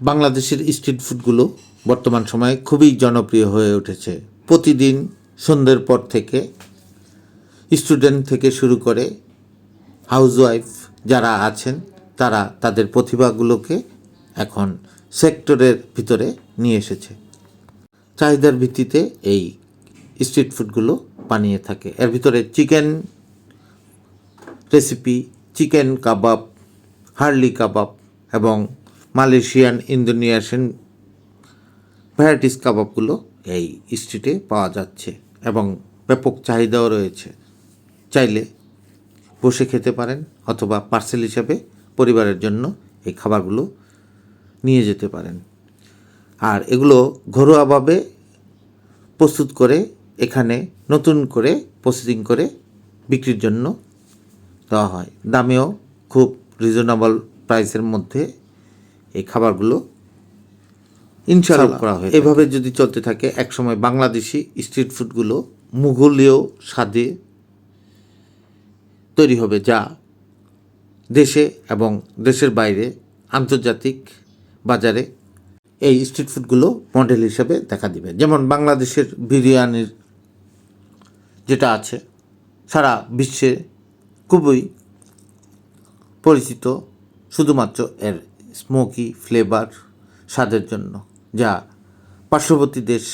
বাংলাদেশের স্ট্রিট ফুডগুলো বর্তমান সময়ে খুবই জনপ্রিয় হয়ে উঠেছে। প্রতিদিন সন্ধ্যের পর থেকে স্টুডেন্ট থেকে শুরু করে হাউসওয়াইফ যারা আছেন, তারা তাদের প্রতিভাগুলোকে এখন সেক্টরের ভিতরে নিয়ে এসেছে। চাহিদার ভিত্তিতে এই স্ট্রিট ফুডগুলো বানিয়ে থাকে। এর ভিতরে চিকেন রেসিপি, চিকেন কাবাব, হার্লি কাবাব এবং মালয়েশিয়ান, ইন্দোনেশিয়ান ভ্যারাইটিস কাবাবগুলো এই স্ট্রিটে পাওয়া যাচ্ছে এবং ব্যাপক চাহিদাও রয়েছে। চাইলে বসে খেতে পারেন অথবা পার্সেল হিসাবে পরিবারের জন্য এই খাবারগুলো নিয়ে যেতে পারেন। আর এগুলো ঘরোয়াভাবে প্রস্তুত করে এখানে নতুন করে প্রসেসিং করে বিক্রির জন্য দেওয়া হয়। দামেও খুব রিজনেবল প্রাইসের মধ্যে এই খাবারগুলো ইনশাল্লাহ করা হয় এভাবে যদি চলতে থাকে একসময় বাংলাদেশি স্ট্রিট ফুডগুলো মুঘলীয় স্বাদে তৈরি হবে যা দেশে এবং দেশের বাইরে আন্তর্জাতিক বাজারে এই স্ট্রিট ফুডগুলো মডেল হিসেবে দেখা দিবে। যেমন বাংলাদেশের বিরিয়ানির যেটা আছে সারা বিশ্বে খুবই পরিচিত শুধুমাত্র এর স্মোকি ফ্লেভার স্বাদের জন্য, যা পার্শ্ববর্তী দেশ,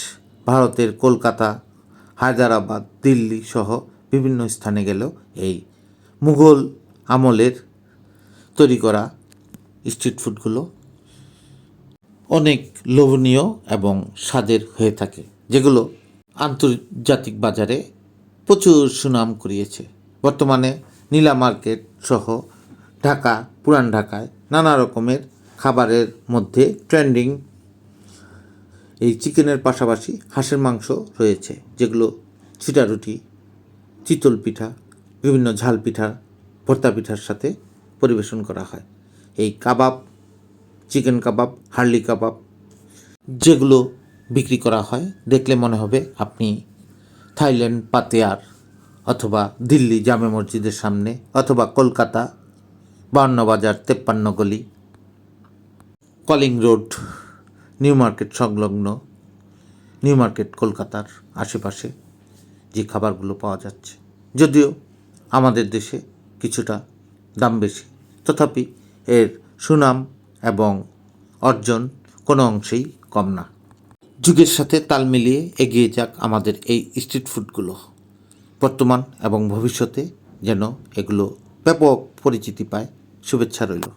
ভারতের কলকাতা, হায়দ্রাবাদ, দিল্লি সহ বিভিন্ন স্থানে গেলেও এই মুঘল আমলের তৈরি করা স্ট্রিট ফুডগুলো অনেক লোভনীয় এবং স্বাদের হয়ে থাকে, যেগুলো আন্তর্জাতিক বাজারে প্রচুর সুনাম করিয়েছে। বর্তমানে নীলা মার্কেট সহ ঢাকা, পুরান ঢাকায় নানা রকমের খাবারের মধ্যে ট্রেন্ডিং এই চিকেনের পাশাপাশি হাঁসের মাংস রয়েছে, যেগুলো ছিটা রুটি, চিতল পিঠা, বিভিন্ন ঝাল পিঠা, ভর্তা পিঠার সাথে পরিবেশন করা হয়। এই কাবাব, চিকেন কাবাব, হার্লি কাবাব যেগুলো বিক্রি করা হয়, দেখলে মনে হবে আপনি থাইল্যান্ড পাতেয়ার অথবা দিল্লি জামে মসজিদের সামনে অথবা কলকাতা বান্ন বাজার তেপ্পান্ন গলি কলিং রোড, নিউ মার্কেট সংলগ্ন, নিউ মার্কেট কলকাতার আশেপাশে যে খাবারগুলো পাওয়া যাচ্ছে। যদিও আমাদের দেশে কিছুটা দাম বেশি, তথাপি এর সুনাম এবং অর্জন কোনো অংশেই কম না। যুগের সাথে তাল মিলিয়ে এগিয়ে যাক আমাদের এই স্ট্রিট ফুডগুলো। বর্তমান এবং ভবিষ্যতে যেন এগুলো ব্যাপক পরিচিতি পায়, শুভেচ্ছা রইল।